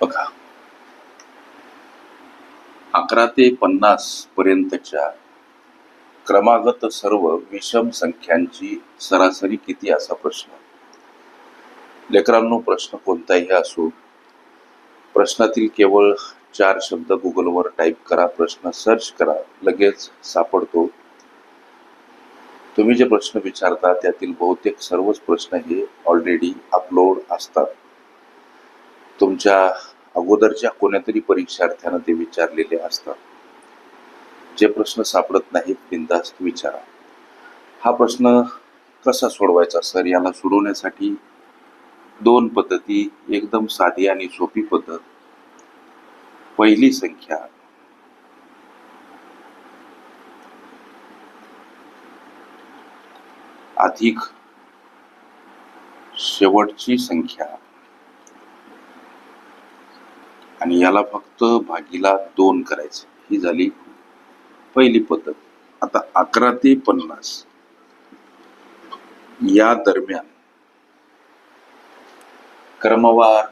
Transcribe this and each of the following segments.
बघा. अकरा ते पन्नास पर्यंतच्या क्रमागत सर्व विषम संख्यांची सरासरी किती असा प्रश्न. लेकरांनो प्रश्न कोणताही असो प्रश्नातील केवळ चार शब्द गुगलवर टाईप करा प्रश्न सर्च करा लगेच सापडतो. तुम्ही जे प्रश्न विचारता त्यातील बहुतेक सर्वच प्रश्न हे ऑलरेडी अपलोड असतात. तुमच्या अगोदरच्या कोणत्यातरी परीक्षार्थ्यानं ते विचारलेले असतात. जे प्रश्न सापडत नाहीत बिंदास्त विचारा. हा प्रश्न कसा सोडवायचा सर? याला सोडवण्यासाठी दोन पद्धती एकदम साधी आणि सोपी पद्धत. पहिली संख्या अधिक शेवटची संख्या. आणि याला फक्त भागीला दोन करायचं. ही झाली पहिली पद्धत. आता अकरा ते पन्नास. या दरम्यान क्रमवार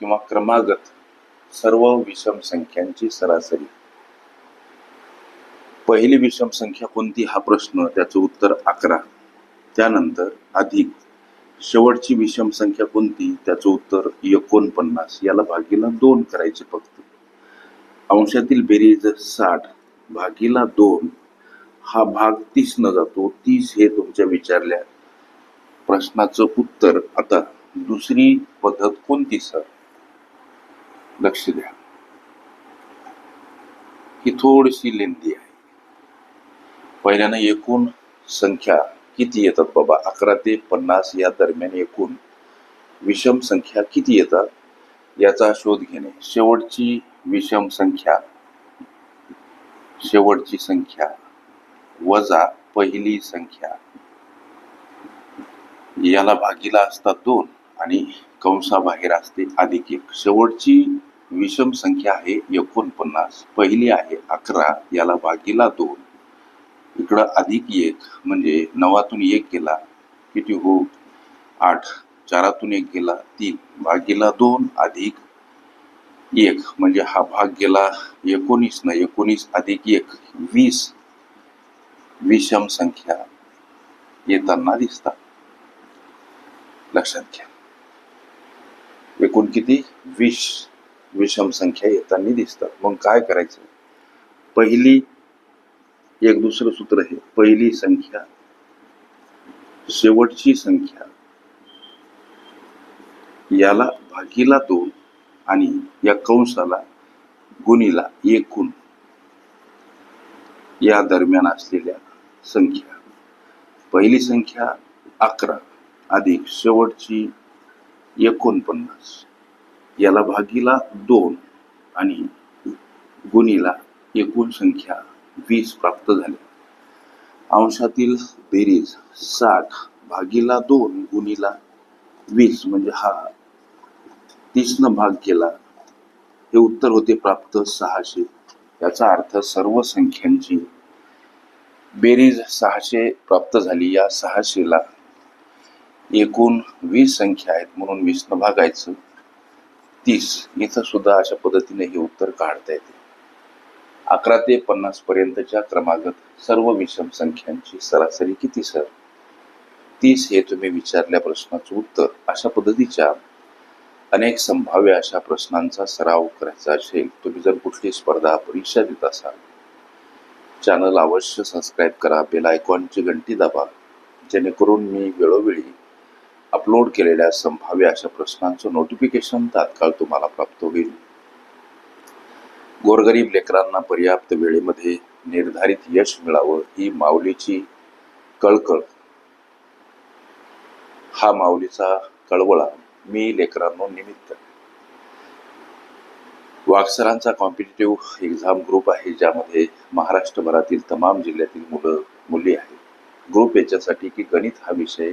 किंवा क्रमागत सर्व विषम संख्यांची सरासरी. पहिली विषम संख्या कोणती? हा प्रश्न त्याचं उत्तर अकरा. त्यानंतर अधिक. शेवटची विषम संख्या कोणती? त्याचं उत्तर एकोणपन्नास. याला भागीला दोन करायचे फक्त. अंशातील बेरीज साठ भागीला दोन हा भाग तीस न जातो. तीस हे तुमच्या विचारल्या प्रश्नाचं उत्तर. आता दुसरी पद्धत कोणती सर? लक्ष द्या. ही थोडीशी लेंदी आहे. पहिल्यानं एकूण संख्या किती येतात बाबा? अकरा ते पन्नास या दरम्यान एकूण. विषम संख्या किती येतात? याचा शोध घेणे. शेवटची विषम संख्या. शेवटची संख्या. वजा पहिली संख्या. याला भागीला असतात दोन आणि कंसाबाहेर असते अधिक एक. शेवटची विषम संख्या आहे एकोणपन्नास. पहिली आहे अकरा याला भागीला दोन. इकडं अधिक एक म्हणजे नवातून एक गेला किती हो? आठ. चारातून एक गेला तीन. भागीला दोन. अधिक एक. म्हणजे हा भाग गेला एकोणीस न एकोणीस अधिक एक. वीस. विषम संख्या येताना दिसतात. लक्षात घ्या. एकूण किती? वीस. विषम संख्या येताना दिसतात. मग काय करायचं? पहिली एक दुसरं सूत्र आहे पहिली संख्या शेवटची संख्या. याला भागीला दोन आणि या कंसाला गुणीला एकूण. या दरम्यान असलेल्या संख्या. पहिली संख्या अकरा अधिक शेवटची एकोणपन्नास. याला भागीला दोन आणि गुणीला एकूण संख्या वीस प्राप्त झाले. अंशातील बेरीज साठ भागीला दोन गुणीला वीस म्हणजे हा तीसनं भाग केला. हे उत्तर होते प्राप्त सहाशे. याचा अर्थ सर्व संख्यांची बेरीज सहाशे प्राप्त झाली. या सहाशेला एकूण वीस संख्या आहेत म्हणून वीसनं भागायचं. तीस. इथं सुद्धा अशा पद्धतीने हे उत्तर काढता येते. अकरा ते पन्नास पर्यंतच्या क्रमागत सर्व विषम संख्यांची सरासरी किती सर? तीस हे तुम्ही विचारल्या प्रश्नाचं उत्तर. अशा पद्धतीच्या अनेक संभाव्य अशा प्रश्नांचा सराव करायचा असेल तुम्ही जर कुठली स्पर्धा परीक्षा देत असाल चॅनल अवश्य सबस्क्राईब करा बेल आयकॉनची घंटी दाबा. जेणेकरून मी वेळोवेळी अपलोड केलेल्या संभाव्य अशा प्रश्नांचं नोटिफिकेशन तात्काळ तुम्हाला प्राप्त होईल. गोरगरीब लेकरांना पर्याप्त वेळेमध्ये निर्धारित यश मिळावं ही माऊलीची कळकळ. हा माऊलीचा कळवळा मी लेकरांनो निमित्त वाक्सरांचा कॉम्पिटेटिव्ह एक्झाम ग्रुप आहे ज्यामध्ये महाराष्ट्रभरातील तमाम जिल्ह्यातील मुलं मुली आहेत. ग्रुप याच्यासाठी की गणित हा विषय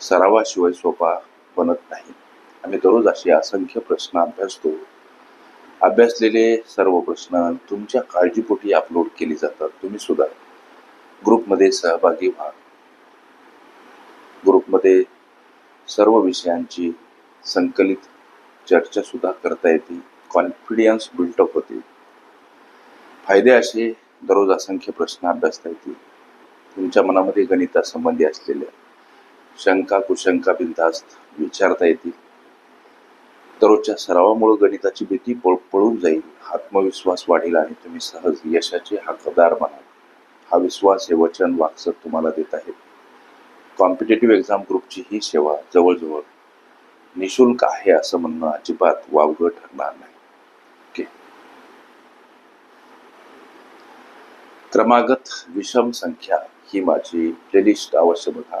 सरावाशिवाय सोपा बनत नाही. आम्ही दररोज असे असंख्य प्रश्न अभ्यासतो अभ्यासलेले सर्व प्रश्न तुमच्या काळजीपोटी अपलोड केले जातात. तुम्ही सुद्धा ग्रुपमध्ये सहभागी व्हा. ग्रुपमध्ये सर्व विषयांची संकलित चर्चा सुद्धा करता येते. कॉन्फिडियन्स बिल्टअप होते. फायदे असे दररोज असंख्य प्रश्न अभ्यासता येतील. तुमच्या मनामध्ये गणितासंबंधी असलेल्या शंका कुशंका बिंदास्त विचारता येतील. दररोजच्या सरावामुळे गणिताची भीती पळ पळून जाईल. आत्मविश्वास वाढेल आणि तुम्ही सहज यशाचे हकदार बनाल हा विश्वास हे वचन वाक्सत तुम्हाला देत आहेत कॉम्पिटेटिव्ह एक्झाम ग्रुपची ही सेवा जवळजवळ निशुल्क आहे असं म्हणणं अजिबात वावगं ठरणार नाही. क्रमागत विषम संख्या ही माझी प्लेलिस्ट अवश्य बघा.